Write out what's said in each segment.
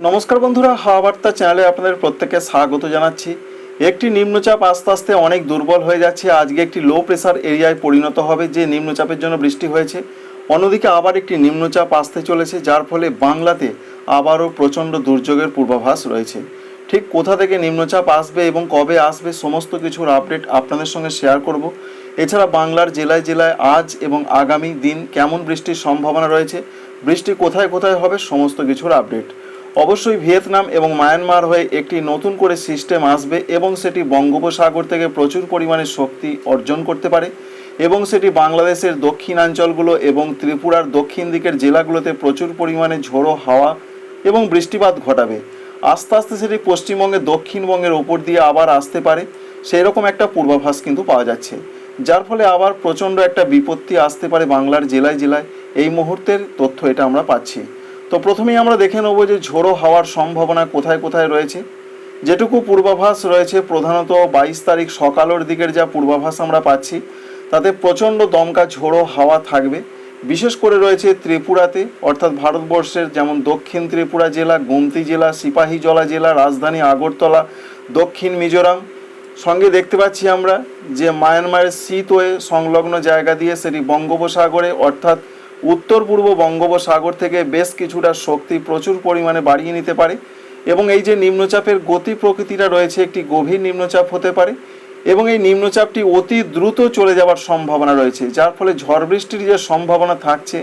নমস্কার বন্ধুরা, হাওয়া বার্তা চ্যানেলে আপনাদের প্রত্যেককে স্বাগত জানাচ্ছি। একটি নিম্নচাপ আস্তে আস্তে অনেক দুর্বল হয়ে যাচ্ছে। আজকে একটি লো প্রেসার এরিয়ায় পরিণত হবে, যে নিম্নচাপের জন্য বৃষ্টি হয়েছে। অন্যদিকে আবার একটি নিম্নচাপ আসতে চলেছে, যার ফলে বাংলাতে আবারও প্রচণ্ড দুর্যোগের পূর্বাভাস রয়েছে। ঠিক কোথা থেকে নিম্নচাপ আসবে এবং কবে আসবে, সমস্ত কিছুর আপডেট আপনাদের সঙ্গে শেয়ার করব। এছাড়া বাংলার জেলায় জেলায় আজ এবং আগামী দিন কেমন বৃষ্টির সম্ভাবনা রয়েছে, বৃষ্টি কোথায় কোথায় হবে, সমস্ত কিছুর আপডেট অবশ্যই ভিয়েতনাম এবং মায়ানমার হয়ে একটি নতুন করে সিস্টেম আসবে এবং সেটি বঙ্গোপসাগর থেকে প্রচুর পরিমাণে শক্তি অর্জন করতে পারে এবং সেটি বাংলাদেশের দক্ষিণাঞ্চলগুলো এবং ত্রিপুরার দক্ষিণ দিকের জেলাগুলোতে প্রচুর পরিমাণে ঝোড়ো হাওয়া এবং বৃষ্টিপাত ঘটাবে। আস্তে আস্তে সেটি পশ্চিমবঙ্গের দক্ষিণবঙ্গের ওপর দিয়ে আবার আসতে পারে। সেই রকম একটা পূর্বাভাস কিন্তু পাওয়া যাচ্ছে। যার ফলে আবার প্রচণ্ড একটা বিপত্তি আসতে পারে বাংলার জেলায় জেলায়। এই মুহূর্তের তথ্য এটা আমরা পাচ্ছি। তো প্রথমেই আমরা দেখে নেব যে ঝোড়ো হাওয়ার সম্ভাবনা কোথায় কোথায় রয়েছে। যেটুকু পূর্বাভাস রয়েছে, প্রধানত বাইশ তারিখ সকালের দিকের যা পূর্বাভাস আমরা পাচ্ছি, তাতে প্রচণ্ড দমকা ঝোড়ো হাওয়া থাকবে। বিশেষ করে রয়েছে ত্রিপুরাতে, অর্থাৎ ভারতবর্ষের যেমন দক্ষিণ ত্রিপুরা জেলা, গোমতি জেলা, সিপাহীজলা জেলা, রাজধানী আগরতলা, দক্ষিণ মিজোরাম। সঙ্গে দেখতে পাচ্ছি আমরা যে মায়ানমারের শীতওয়ে সংলগ্ন জায়গা দিয়ে সেটি বঙ্গোপসাগরে, অর্থাৎ উত্তর পূর্ব বঙ্গোপসাগর থেকে বেশ কিছুটা শক্তি প্রচুর পরিমাণে বাড়িয়ে নিতে পারে এবং এই যে নিম্নচাপের গতি প্রকৃতিটা রয়েছে, একটি গভীর নিম্নচাপ হতে পারে এবং এই নিম্নচাপটি অতি দ্রুত চলে যাওয়ার সম্ভাবনা রয়েছে, যার ফলে ঝড় বৃষ্টির যে সম্ভাবনা থাকছে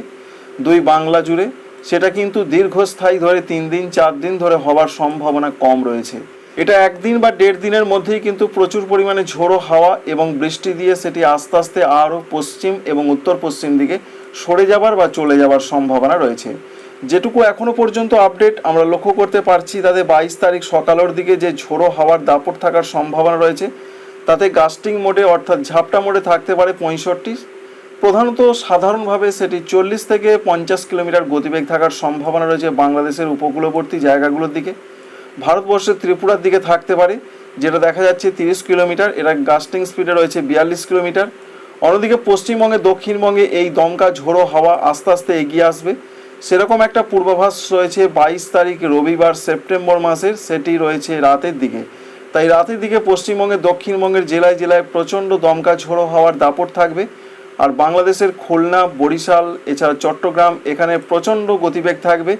দুই বাংলা জুড়ে, সেটা কিন্তু দীর্ঘস্থায়ী ধরে তিন দিন, চার দিন ধরে হওয়ার সম্ভাবনা কম রয়েছে। এটা একদিন বা দেড় দিনের মধ্যেই কিন্তু প্রচুর পরিমাণে ঝোড়ো হাওয়া এবং বৃষ্টি দিয়ে সেটি আস্তে আস্তে আরও পশ্চিম এবং উত্তর পশ্চিম দিকে সরে যাবার বা চলে যাবার সম্ভাবনা রয়েছে। যেটুকু এখনও পর্যন্ত আপডেট আমরা লক্ষ্য করতে পারছি, তাতে বাইশ তারিখ সকালের দিকে যে ঝোড়ো হাওয়ার দাপট থাকার সম্ভাবনা রয়েছে, তাতে গাস্টিং মোডে অর্থাৎ ঝাপটা মোডে থাকতে পারে পঁয়ষট্টি। প্রধানত সাধারণভাবে সেটি চল্লিশ থেকে পঞ্চাশ কিলোমিটার গতিবেগ থাকার সম্ভাবনা রয়েছে বাংলাদেশের উপকূলবর্তী জায়গাগুলোর দিকে। ভারতবর্ষের ত্রিপুরার দিকে থাকতে পারে, যেটা দেখা যাচ্ছে তিরিশ কিলোমিটার, এরা গাস্টিং স্পিডে রয়েছে বিয়াল্লিশ কিলোমিটার। অন্যদিকে পশ্চিমবঙ্গে, দক্ষিণবঙ্গে এই দমকা ঝোড়ো হাওয়া আস্তে আস্তে এগিয়ে আসবে। সেরকম একটা পূর্বাভাস রয়েছে বাইশ তারিখ রবিবার সেপ্টেম্বর মাসের, সেটি রয়েছে রাতের দিকে। তাই রাতের দিকে পশ্চিমবঙ্গের দক্ষিণবঙ্গের জেলায় জেলায় প্রচণ্ড দমকা ঝোড়ো হাওয়ার দাপট থাকবে। আর বাংলাদেশের খুলনা, বরিশাল, এছাড়া চট্টগ্রাম এখানে প্রচণ্ড গতিবেগ থাকবে।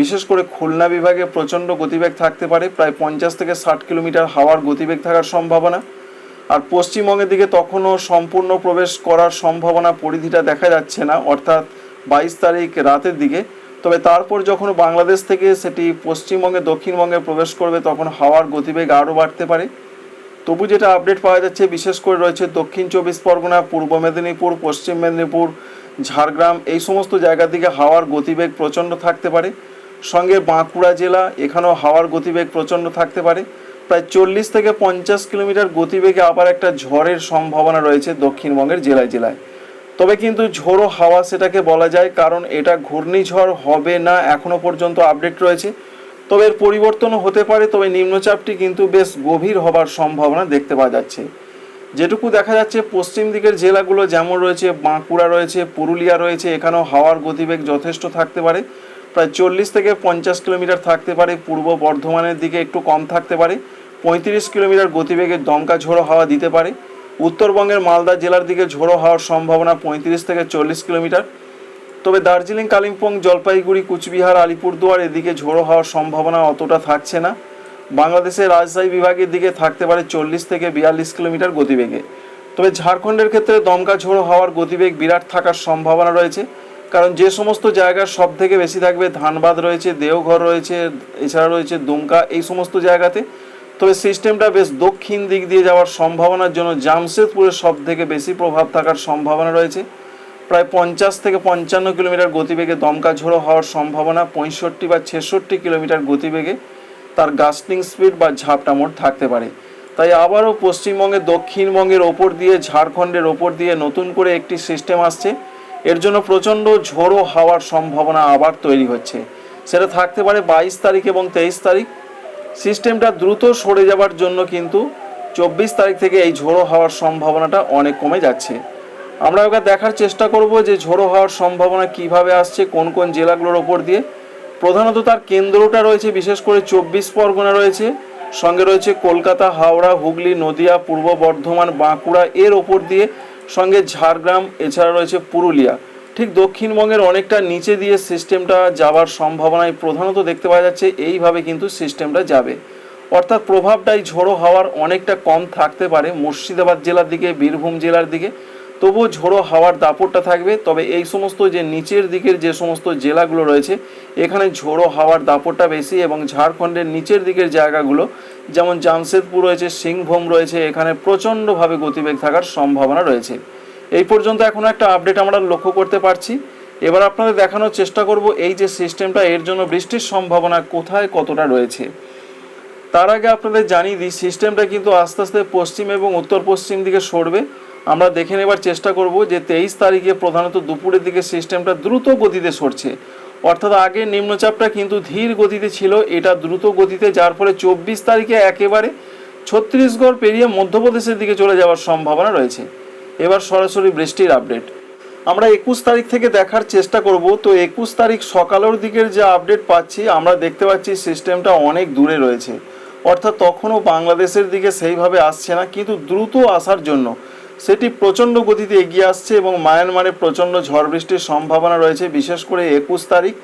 বিশেষ করে খুলনা বিভাগে প্রচণ্ড গতিবেগ থাকতে পারে। প্রায় পঞ্চাশ থেকে ষাট কিলোমিটার হাওয়ার গতিবেগ থাকার সম্ভাবনা। আর পশ্চিমবঙ্গের দিকে তখনও সম্পূর্ণ প্রবেশ করার সম্ভাবনা পরিধিটা দেখা যাচ্ছে না, অর্থাৎ বাইশ তারিখ রাতের দিকে। তবে তারপর যখন বাংলাদেশ থেকে সেটি পশ্চিমবঙ্গে, দক্ষিণবঙ্গে প্রবেশ করবে, তখন হাওয়ার গতিবেগ আরও বাড়তে পারে। তবু যেটা আপডেট পাওয়া যাচ্ছে, বিশেষ করে রয়েছে দক্ষিণ চব্বিশ পরগনা, পূর্ব মেদিনীপুর, পশ্চিম মেদিনীপুর, ঝাড়গ্রাম, এই সমস্ত জায়গার দিকে হাওয়ার গতিবেগ প্রচণ্ড থাকতে পারে। সঙ্গে বাঁকুড়া জেলা, এখানেও হাওয়ার গতিবেগ প্রচণ্ড থাকতে পারে। প্রায় চল্লিশ থেকে পঞ্চাশ কিলোমিটার গতিবেগে আবার একটা ঝড়ের সম্ভাবনা রয়েছে দক্ষিণবঙ্গের জেলায় জেলায়। তবে কিন্তু ঝোড়ো হাওয়া সেটাকে বলা যায়, কারণ এটা ঘূর্ণিঝড় হবে না এখনও পর্যন্ত আপডেট রয়েছে। তবে এর পরিবর্তনও হতে পারে, তবে নিম্নচাপটি কিন্তু বেশ গভীর হবার সম্ভাবনা দেখতে পাওয়া যাচ্ছে। যেটুকু দেখা যাচ্ছে, পশ্চিম দিকের জেলাগুলো যেমন রয়েছে, বাঁকুড়া রয়েছে, পুরুলিয়া রয়েছে, এখানেও হাওয়ার গতিবেগ যথেষ্ট থাকতে পারে। প্রায় চল্লিশ থেকে পঞ্চাশ কিলোমিটার থাকতে পারে, পূর্ব বর্ধমানের দিকে একটু কম থাকতে পারে। পঁয়ত্রিশ কিলোমিটার গতিবেগে দমকা ঝোড়ো হাওয়া দিতে পারে। উত্তরবঙ্গের মালদা জেলার দিকে ঝোড়ো হওয়ার সম্ভাবনা পঁয়ত্রিশ থেকে চল্লিশ কিলোমিটার। তবে দার্জিলিং, কালিম্পং, জলপাইগুড়ি, কুচবিহার, আলিপুরদুয়ার এদিকে ঝোড়ো হওয়ার সম্ভাবনা অতটা থাকছে না। বাংলাদেশের রাজশাহী বিভাগের দিকে থাকতে পারে চল্লিশ থেকে বিয়াল্লিশ কিলোমিটার গতিবেগে। তবে ঝাড়খণ্ডের ক্ষেত্রে দমকা ঝোড়ো হওয়ার গতিবেগ বিরাট থাকার সম্ভাবনা রয়েছে। কারণ যে সমস্ত জায়গার সব থেকে বেশি থাকবে ধানবাদ রয়েছে, দেওঘর রয়েছে, এছাড়া রয়েছে দুমকা, এই সমস্ত জায়গাতে তবে সিস্টেমটা বেশ দক্ষিণ দিক দিয়ে যাওয়ার সম্ভাবনার জন্য জামশেদপুরের সব থেকে বেশি প্রভাব থাকার সম্ভাবনা রয়েছে। প্রায় পঞ্চাশ থেকে পঞ্চান্ন কিলোমিটার গতিবেগে দমকা ঝোড়ো হওয়ার সম্ভাবনা, পঁয়ষট্টি বা ছেষট্টি কিলোমিটার গতিবেগে তার গাস্টিং স্পিড বা ঝাপটা মোড় থাকতে পারে। তাই আবারও পশ্চিমবঙ্গে, দক্ষিণবঙ্গের ওপর দিয়ে, ঝাড়খণ্ডের ওপর দিয়ে নতুন করে একটি সিস্টেম আসছে। এর জন্য প্রচণ্ড ঝোড়ো হাওয়ার সম্ভাবনা আবার তৈরি হচ্ছে। সেটা থাকতে পারে বাইশ তারিখ এবং তেইশ তারিখ। সিস্টেমটা দ্রুত সরে যাওয়ার জন্য কিন্তু চব্বিশ তারিখ থেকে এই ঝোড়ো হওয়ার সম্ভাবনাটা অনেক কমে যাচ্ছে। আমরা এবার দেখার চেষ্টা করব যে ঝোড়ো হওয়ার সম্ভাবনা কীভাবে আসছে, কোন কোন জেলাগুলোর ওপর দিয়ে। প্রধানত তার কেন্দ্রটা রয়েছে, বিশেষ করে চব্বিশ পরগনা রয়েছে, সঙ্গে রয়েছে কলকাতা, হাওড়া, হুগলি, নদিয়া, পূর্ব বর্ধমান, বাঁকুড়া, এর ওপর দিয়ে, সঙ্গে ঝাড়গ্রাম, এছাড়া রয়েছে পুরুলিয়া। ঠিক দক্ষিণবঙ্গের অনেকটা নিচে দিয়ে সিস্টেমটা যাওয়ার সম্ভাবনায় প্রধানত দেখতে পাওয়া যাচ্ছে, এইভাবে কিন্তু সিস্টেমটা যাবে। অর্থাৎ প্রভাবটাই ঝোড়ো হাওয়ার অনেকটা কম থাকতে পারে মুর্শিদাবাদ জেলার দিকে, বীরভূম জেলার দিকে। তবুও ঝোড়ো হাওয়ার দাপটটা থাকবে, তবে এই সমস্ত যে নিচের দিকের যে সমস্ত জেলাগুলো রয়েছে, এখানে ঝোড়ো হাওয়ার দাপটটা বেশি এবং ঝাড়খণ্ডের নিচের দিকের জায়গাগুলো, যেমন জামশেদপুর রয়েছে, সিংভূম রয়েছে, এখানে প্রচণ্ডভাবে গতিবেগ থাকার সম্ভাবনা রয়েছে। এই পর্যন্ত এখনও একটা আপডেট আমরা লক্ষ্য করতে পারছি। এবার আপনাদের দেখানোর চেষ্টা করব এই যে সিস্টেমটা এর জন্য বৃষ্টির সম্ভাবনা কোথায় কতটা রয়েছে। তার আগে আপনাদের জানিয়ে দিই সিস্টেমটা কিন্তু আস্তে আস্তে পশ্চিম এবং উত্তর পশ্চিম দিকে সরবে। আমরা দেখে নেবার চেষ্টা করব যে তেইশ তারিখে প্রধানত দুপুরের দিকে সিস্টেমটা দ্রুত গতিতে সরছে। অর্থাৎ আগে নিম্নচাপটা কিন্তু ধীর গতিতে ছিল, এটা দ্রুত গতিতে যার ফলে চব্বিশ তারিখে একেবারে ছত্তিশগড় পেরিয়ে মধ্যপ্রদেশের দিকে চলে যাওয়ার সম্ভাবনা রয়েছে। এবার সরাসরি বৃষ্টির আপডেট আমরা একুশ তারিখ থেকে দেখার চেষ্টা করব, তো একুশ তারিখ সকালের দিকের যে আপডেট পাচ্ছি, আমরা দেখতে পাচ্ছি সিস্টেমটা অনেক দূরে রয়েছে। অর্থাৎ তখনও বাংলাদেশের দিকে সেইভাবে আসছে না, কিন্তু দ্রুত আসার জন্য। সেটি প্রচণ্ড গতিতে এগিয়ে আসছে এবং মায়ানমারে প্রচণ্ড ঝড় বৃষ্টির সম্ভাবনা রয়েছে। বিশেষ করে একুশ তারিখ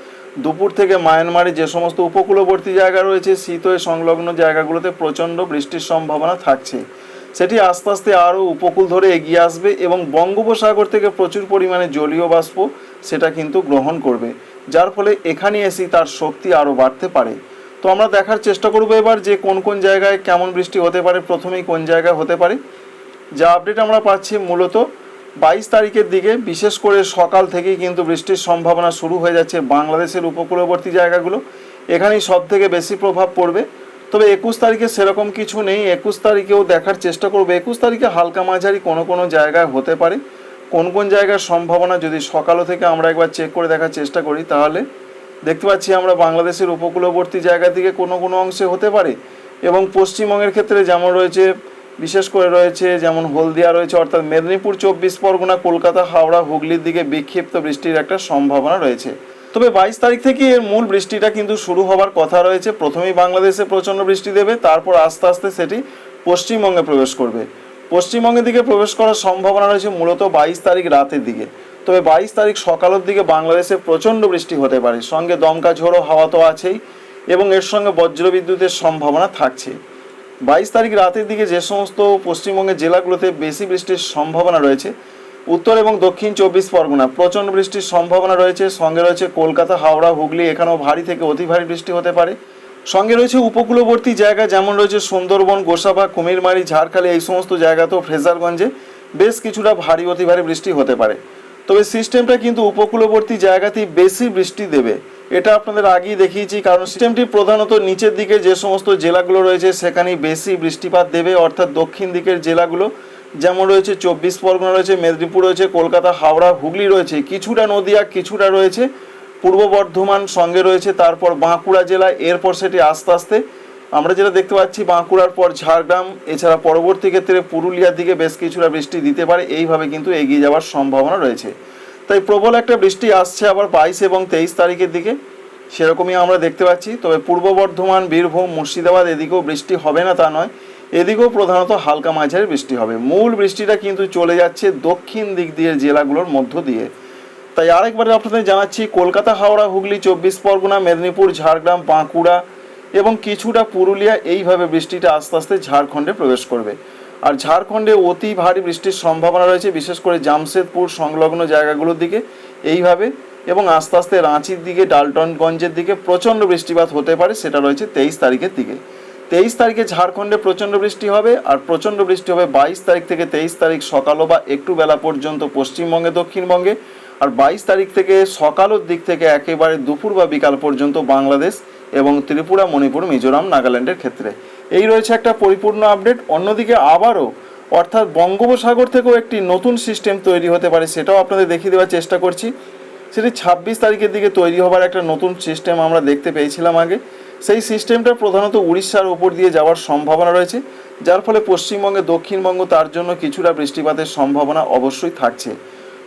দুপুর থেকে মায়ানমারে যে সমস্ত উপকূলবর্তী জায়গা রয়েছে, শীতয় সংলগ্ন জায়গাগুলোতে প্রচণ্ড বৃষ্টির সম্ভাবনা থাকছে। সেটি আস্তে আস্তে আরও উপকূল ধরে এগিয়ে আসবে এবং বঙ্গোপসাগর থেকে প্রচুর পরিমাণে জলীয় বাষ্প সেটা কিন্তু গ্রহণ করবে, যার ফলে এখানে এসে তার শক্তি আরও বাড়তে পারে। তো আমরা দেখার চেষ্টা করব এবার যে কোন কোন জায়গায় কেমন বৃষ্টি হতে পারে, প্রথমেই কোন জায়গায় হতে পারে। যা আপডেট আমরা পাচ্ছি মূলত বাইশ তারিখের দিকে, বিশেষ করে সকাল থেকেই কিন্তু বৃষ্টির সম্ভাবনা শুরু হয়ে যাচ্ছে বাংলাদেশের উপকূলবর্তী জায়গাগুলো। এখানেই সব থেকে বেশি প্রভাব পড়বে। তবে একুশ তারিখে সেরকম কিছু নেই। একুশ তারিখেও দেখার চেষ্টা করব। একুশ তারিখে হালকা মাঝারি কোনো কোনো জায়গায় হতে পারে। কোন কোন জায়গার সম্ভাবনা যদি সকালও থেকে আমরা একবার চেক করে দেখার চেষ্টা করি, তাহলে দেখতে পাচ্ছি আমরা বাংলাদেশের উপকূলবর্তী জায়গা থেকে কোনো কোনো অংশে হতে পারে এবং পশ্চিমবঙ্গের ক্ষেত্রে যেমন রয়েছে, বিশেষ করে রয়েছে যেমন হলদিয়া রয়েছে, অর্থাৎ মেদিনীপুর চব্বিশ পরগনা, কলকাতা, হাওড়া, হুগলির দিকে বিক্ষিপ্ত বৃষ্টির একটা সম্ভাবনা রয়েছে। তবে বাইশ তারিখ থেকে এর মূল বৃষ্টিটা কিন্তু শুরু হবার কথা রয়েছে। প্রথমেই বাংলাদেশে প্রচণ্ড বৃষ্টি দেবে, তারপর আস্তে আস্তে সেটি পশ্চিমবঙ্গে প্রবেশ করবে। পশ্চিমবঙ্গের দিকে প্রবেশ করার সম্ভাবনা রয়েছে মূলত বাইশ তারিখ রাতের দিকে। তবে বাইশ তারিখ সকালের দিকে বাংলাদেশে প্রচণ্ড বৃষ্টি হতে পারে। সঙ্গে দমকা ঝোড়ো হাওয়া তো আছেই এবং এর সঙ্গে বজ্রবিদ্যুতের সম্ভাবনা থাকছে। বাইশ তারিখ রাতের দিকে যে সমস্ত পশ্চিমবঙ্গের জেলাগুলোতে বেশি বৃষ্টির সম্ভাবনা রয়েছে উত্তর এবং দক্ষিণ চব্বিশ পরগনা। প্রচণ্ড বৃষ্টির সম্ভাবনা রয়েছে, সঙ্গে রয়েছে কলকাতা, হাওড়া, হুগলি, এখানেও ভারী থেকে অতি ভারী বৃষ্টি হতে পারে। সঙ্গে রয়েছে উপকূলবর্তী জায়গা, যেমন রয়েছে সুন্দরবন, গোসাবা, কুমিরমারি, ঝাড়খালি, এই সমস্ত জায়গাতেও ফ্রেজারগঞ্জে বেশ কিছুটা ভারী, অতি ভারী বৃষ্টি হতে পারে। তবে সিস্টেমটা কিন্তু উপকূলবর্তী জায়গাতেই বেশি বৃষ্টি দেবে। এটা আপনাদের আগেই দেখিয়েছি, কারণ সিস্টেমটি প্রধানত নিচের দিকে যে সমস্ত জেলাগুলো রয়েছে, সেখানেই বেশি বৃষ্টিপাত দেবে, অর্থাৎ দক্ষিণ দিকের জেলাগুলো। যেমন রয়েছে চব্বিশ পরগনা রয়েছে, মেদিনীপুর রয়েছে, কলকাতা, হাওড়া, হুগলি রয়েছে, কিছুটা নদিয়া, কিছুটা রয়েছে পূর্ব বর্ধমান সঙ্গে রয়েছে, তারপর বাঁকুড়া জেলা, এরপর সেটি আস্তে আস্তে আমরা যেটা দেখতে পাচ্ছি বাঁকুড়ার পর ঝাড়গ্রাম, এছাড়া পরবর্তী ক্ষেত্রে পুরুলিয়ার দিকে বেশ কিছুটা বৃষ্টি দিতে পারে, এইভাবে কিন্তু এগিয়ে যাওয়ার সম্ভাবনা রয়েছে। তাই প্রবল একটা বৃষ্টি আসছে আবার বাইশ এবং তেইশ তারিখের দিকে, সেরকমই আমরা দেখতে পাচ্ছি। তবে পূর্ব বর্ধমান, বীরভূম, মুর্শিদাবাদ এদিকেও বৃষ্টি হবে না তা নয়। এদিকেও প্রধানত হালকা মাঝারি বৃষ্টি হবে। মূল বৃষ্টিটা কিন্তু চলে যাচ্ছে দক্ষিণ দিক দিয়ে জেলাগুলোর মধ্য দিয়ে। তাই আরেকবার আপনাদের জানাচ্ছি, কলকাতা, হাওড়া, হুগলি, চব্বিশ পরগনা, মেদিনীপুর, ঝাড়গ্রাম, বাঁকুড়া এবং কিছুটা পুরুলিয়া এইভাবে বৃষ্টিটা আস্তে আস্তে ঝাড়খণ্ডে প্রবেশ করবে। আর ঝাড়খণ্ডে অতি ভারী বৃষ্টির সম্ভাবনা রয়েছে, বিশেষ করে জামশেদপুর, সংলগ্ন জায়গাগুলোর দিকে এইভাবে এবং আস্তে আস্তে রাঁচির দিকে, ডালটনগঞ্জের দিকে প্রচণ্ড বৃষ্টিপাত হতে পারে, সেটা রয়েছে তেইশ তারিখের দিকে। তেইশ তারিখে ঝাড়খণ্ডে প্রচণ্ড বৃষ্টি হবে, আর প্রচণ্ড বৃষ্টি হবে বাইশ তারিখ থেকে তেইশ তারিখ সকালও বা একটু বেলা পর্যন্ত পশ্চিমবঙ্গে, দক্ষিণবঙ্গে। আর বাইশ তারিখ থেকে সকালের দিক থেকে একেবারে দুপুর বা বিকাল পর্যন্ত বাংলাদেশ এবং ত্রিপুরা, মণিপুর, মিজোরাম, নাগাল্যান্ডের ক্ষেত্রে। এই রয়েছে একটা পরিপূর্ণ আপডেট। অন্যদিকে আবারও, অর্থাৎ বঙ্গোপসাগর থেকেও একটি নতুন সিস্টেম তৈরি হতে পারে, সেটাও আপনাদের দেখিয়ে দেওয়ার চেষ্টা করছি। সেটি ছাব্বিশ তারিখের দিকে তৈরি হবার একটা নতুন সিস্টেম আমরা দেখতে পেয়েছিলাম আগে। সেই সিস্টেমটা প্রধানত উড়িষ্যার ওপর দিয়ে যাওয়ার সম্ভাবনা রয়েছে, যার ফলে পশ্চিমবঙ্গে, দক্ষিণবঙ্গ তার জন্য কিছুটা বৃষ্টিপাতের সম্ভাবনা অবশ্যই থাকছে।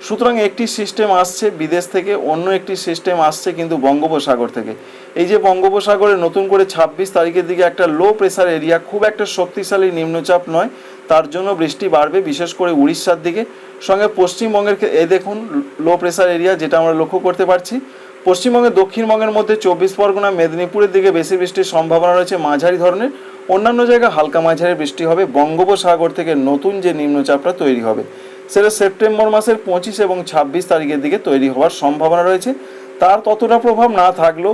সুতরাং একটি সিস্টেম আসছে বিদেশ থেকে, অন্য একটি সিস্টেম আসছে কিন্তু বঙ্গোপসাগর থেকে। এই যে বঙ্গোপসাগরে নতুন করে ছাব্বিশ তারিখের দিকে একটা লো প্রেসার এরিয়া খুব একটা শক্তিশালী নিম্নচাপ নয়, তার জন্য বৃষ্টি বাড়বে বিশেষ করে উড়িষ্যার দিকে। সঙ্গে পশ্চিমবঙ্গের এ দেখুন লো প্রেসার এরিয়া যেটা আমরা লক্ষ্য করতে পারছি। পশ্চিমবঙ্গের, দক্ষিণবঙ্গের মধ্যে চব্বিশ পরগনা, মেদিনীপুরের দিকে বেশি বৃষ্টির সম্ভাবনা রয়েছে মাঝারি ধরনের। অন্যান্য জায়গায় হালকা মাঝারি বৃষ্টি হবে। বঙ্গোপসাগর থেকে নতুন যে নিম্নচাপটা তৈরি হবে, সেটা সেপ্টেম্বর মাসের পঁচিশ এবং ছাব্বিশ তারিখের দিকে তৈরি হওয়ার সম্ভাবনা রয়েছে। তার ততটা প্রভাব না থাকলেও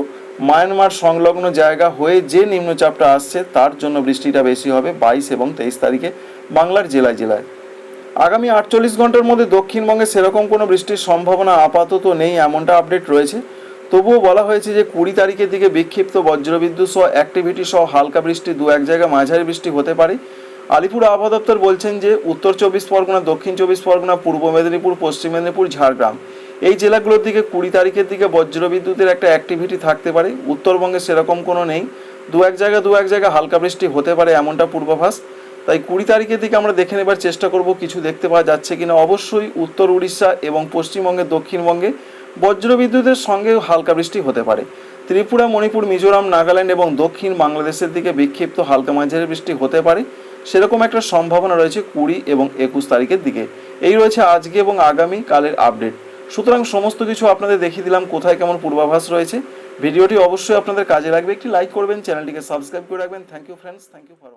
মায়ানমার সংলগ্ন জায়গা হয়ে যে নিম্নচাপটা আসছে, তার জন্য বৃষ্টিটা বেশি হবে বাইশ এবং তেইশ তারিখে বাংলার জেলায় জেলায়। আগামী আটচল্লিশ ঘণ্টার মধ্যে দক্ষিণবঙ্গে সেরকম কোনো বৃষ্টির সম্ভাবনা আপাতত নেই, এমনটা আপডেট রয়েছে। তবুও বলা হয়েছে যে কুড়ি তারিখের দিকে বিক্ষিপ্ত বজ্রবিদ্যুৎ সহ অ্যাক্টিভিটি সহ হালকা বৃষ্টি দু এক জায়গায় মাঝারি বৃষ্টি হতে পারে। আলিপুর আবহাওয়া দপ্তর বলছেন যে উত্তর চব্বিশ পরগনা, দক্ষিণ চব্বিশ পরগনা, পূর্ব মেদিনীপুর, পশ্চিম মেদিনীপুর, ঝাড়গ্রাম। এই জেলাগুলোর দিকে কুড়ি তারিখের দিকে বজ্রবিদ্যুতের একটা অ্যাক্টিভিটি থাকতে পারে। উত্তরবঙ্গে সেরকম কোনো নেই। দু এক জায়গা, দু এক জায়গা হালকা বৃষ্টি হতে পারে এমনটা পূর্বাভাস। তাই কুড়ি তারিখের দিকে আমরা দেখে নেবার চেষ্টা করব, কিছু দেখতে পাওয়া যাচ্ছে কিনা। অবশ্যই উত্তর উড়িষ্যা এবং পশ্চিমবঙ্গের দক্ষিণবঙ্গে বজ্রবিদ্যুতের সঙ্গে হালকা বৃষ্টি হতে পারে। ত্রিপুরা, মণিপুর, মিজোরাম, নাগাল্যান্ড এবং দক্ষিণ বাংলাদেশের দিকে বিক্ষিপ্ত হালকা মাঝারি বৃষ্টি হতে পারে। সেরকম একটা সম্ভাবনা রয়েছে কুড়ি এবং একুশ তারিখের দিকে। এই রয়েছে আজকে এবং আগামী কালের আপডেট। সুতরাং সমস্ত কিছু আপনাদের দেখিয়ে দিলাম, কোথায় কেমন পূর্বাভাস রয়েছে। ভিডিওটি অবশ্যই আপনাদের কাজে লাগবে। একটি লাইক করবেন, চ্যানেলটিকে সাবস্ক্রাইব করে রাখবেন। Thank you friends thank you for